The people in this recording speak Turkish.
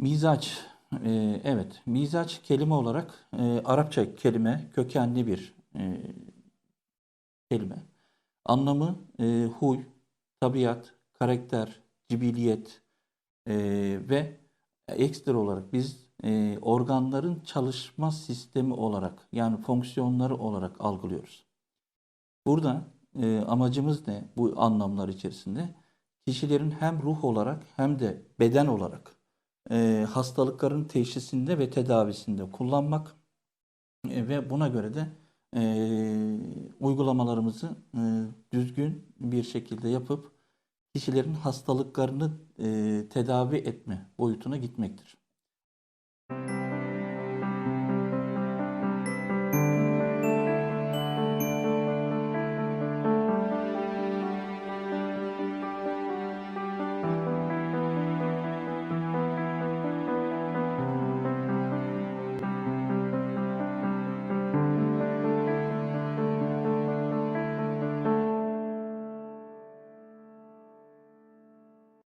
Mizaç, e, evet, mizaç kelime olarak e, Arapça kelime, kökenli bir e, kelime. Anlamı e, huy, tabiat, karakter, cibiliyet e, ve ekstra olarak biz e, organların çalışma sistemi olarak yani fonksiyonları olarak algılıyoruz. Burada e, amacımız ne bu anlamlar içerisinde? Kişilerin hem ruh olarak hem de beden olarak e, hastalıkların teşhisinde ve tedavisinde kullanmak e, ve buna göre de e, uygulamalarımızı düzgün bir şekilde yapıp kişilerin hastalıklarını tedavi etme boyutuna gitmektir.